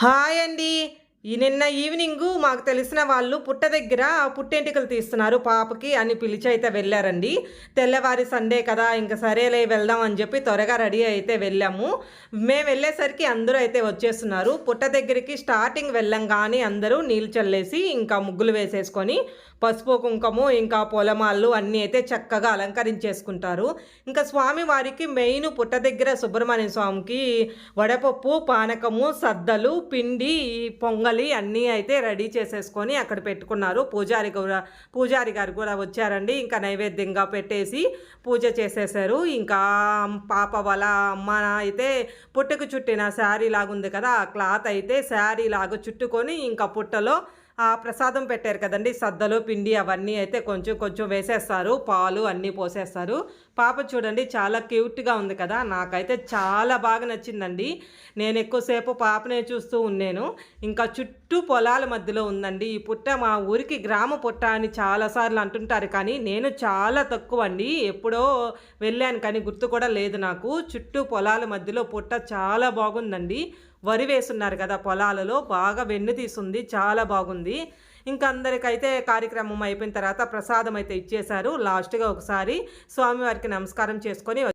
Hi అండి. ఈ నిన్న ఈవినింగ్ మాకు తెలిసిన వాళ్ళు పుట్ట దగ్గర పుట్టెంటికలు తీస్తున్నారు పాపకి అని పిలిచి అయితే వెళ్ళారండి. తెల్లవారి సండే కదా ఇంకా సరేలే వెళ్దాం అని చెప్పి త్వరగా రెడీ అయితే వెళ్ళాము. మేము వెళ్ళేసరికి అందరూ అయితే వచ్చేస్తున్నారు. పుట్ట దగ్గరికి స్టార్టింగ్ వెళ్ళంగానే అందరూ నీళ్ళు చల్లేసి ఇంకా ముగ్గులు వేసేసుకొని పసుపు కుంకుమ ఇంకా పొలమాళ్ళు అన్నీ అయితే చక్కగా అలంకరించేసుకుంటారు. ఇంకా స్వామి వారికి మెయిన్ పుట్ట దగ్గర సుబ్రహ్మణ్య స్వామికి వడపప్పు పానకము సద్దలు పిండి పొంగలి అన్నీ అయితే రెడీ చేసేసుకొని అక్కడ పెట్టుకున్నారు. పూజారి కూడా పూజారి గారు కూడా వచ్చారండి. ఇంకా నైవేద్యంగా పెట్టేసి పూజ చేసేసారు. ఇంకా పాప వాళ్ళ అమ్మ అయితే పుట్టకు చుట్టిన శారీ లాగుంది కదా ఆ క్లాత్ అయితే శారీ లాగా చుట్టుకొని ఇంకా పుట్టలో ఆ ప్రసాదం పెట్టారు కదండి సద్దలు పిండి అవన్నీ అయితే కొంచెం కొంచెం వేసేస్తారు పాలు అన్నీ పోసేస్తారు. పాప చూడండి చాలా క్యూట్గా ఉంది కదా నాకైతే చాలా బాగా నచ్చిందండి. నేను ఎక్కువసేపు పాపనే చూస్తూ ఉన్నాను. ఇంకా చుట్టూ పొలాల మధ్యలో ఉందండి. ఈ పుట్ట మా ఊరికి గ్రామ పుట్ట అని చాలాసార్లు అంటుంటారు కానీ నేను చాలా తక్కువ అండి ఎప్పుడో వెళ్ళాను కానీ గుర్తు కూడా లేదు నాకు. చుట్టూ పొలాల మధ్యలో పుట్ట చాలా బాగుందండి. వరి వేసున్నారు కదా పొలాలలో బాగా వెన్ను తీసుంది చాలా బాగుంది. ఇంకా అందరికైతే కార్యక్రమం అయిపోయిన తర్వాత ప్రసాదం అయితే ఇచ్చేశారు. లాస్ట్గా ఒకసారి స్వామివారికి నమస్కారం చేసుకొని